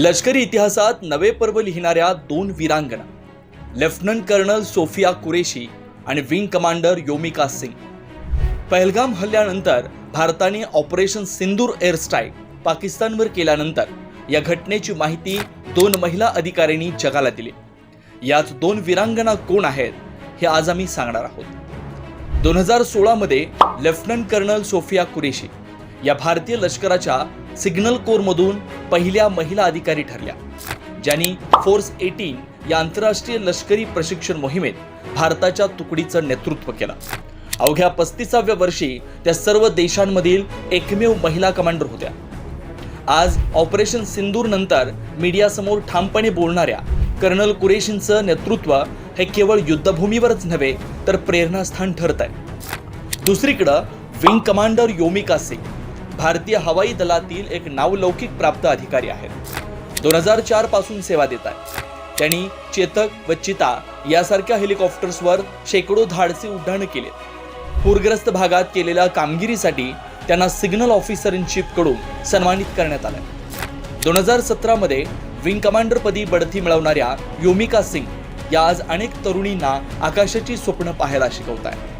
लष्करी इतिहासात नवे पर्व लिहिणाऱ्या दोन वीरांगणा. लेफ्टनंट कर्नल सोफिया कुरेशी आणि विंग कमांडर योमिका सिंग. पहलगाम हल्ल्यानंतर भारताने ऑपरेशन सिंदूर एअर स्ट्राईक पाकिस्तानवर केल्यानंतर या घटनेची माहिती दोन महिला अधिकाऱ्यांनी जगाला दिली. यात दोन वीरांगणा कोण आहेत हे आज आम्ही सांगणार आहोत. दोन हजार सोळामध्ये लेफ्टनंट कर्नल सोफिया कुरेशी या भारतीय लष्कराच्या सिग्नल कोरमधून पहिल्या महिला अधिकारी ठरल्या ज्यांनी फोर्स एटीन या आंतरराष्ट्रीय लष्करी प्रशिक्षण मोहिमेत भारताच्या तुकडीचं नेतृत्व केलं. अवघ्या पस्तीसाव्या वर्षी त्या सर्व देशांमधील एकमेव महिला कमांडर होत्या. आज ऑपरेशन सिंदूर नंतर मीडियासमोर ठामपणे बोलणाऱ्या कर्नल कुरेशींचं नेतृत्व हे केवळ युद्धभूमीवरच नव्हे तर प्रेरणास्थान ठरत आहे दुसरीकडं विंग कमांडर योमिका सिंग. भारतीय हवाई दलातील एक नावलौकिक प्राप्त अधिकारी आहेत. दोन हजार चारपासून सेवा देत आहेत. त्यांनी चेतक व चिता यासारख्या हेलिकॉप्टर्सवर शेकडो धाडसी उड्डाण केले पूरग्रस्त भागात केलेल्या कामगिरीसाठी त्यांना सिग्नल ऑफिसर इनकडून सन्मानित करण्यात आलं. दोन हजार सतरामध्ये विंग कमांडरपदी बढती मिळवणाऱ्या योमिका सिंग या आज अनेक तरुणींना आकाशाची स्वप्न पाहायला शिकवत आहेत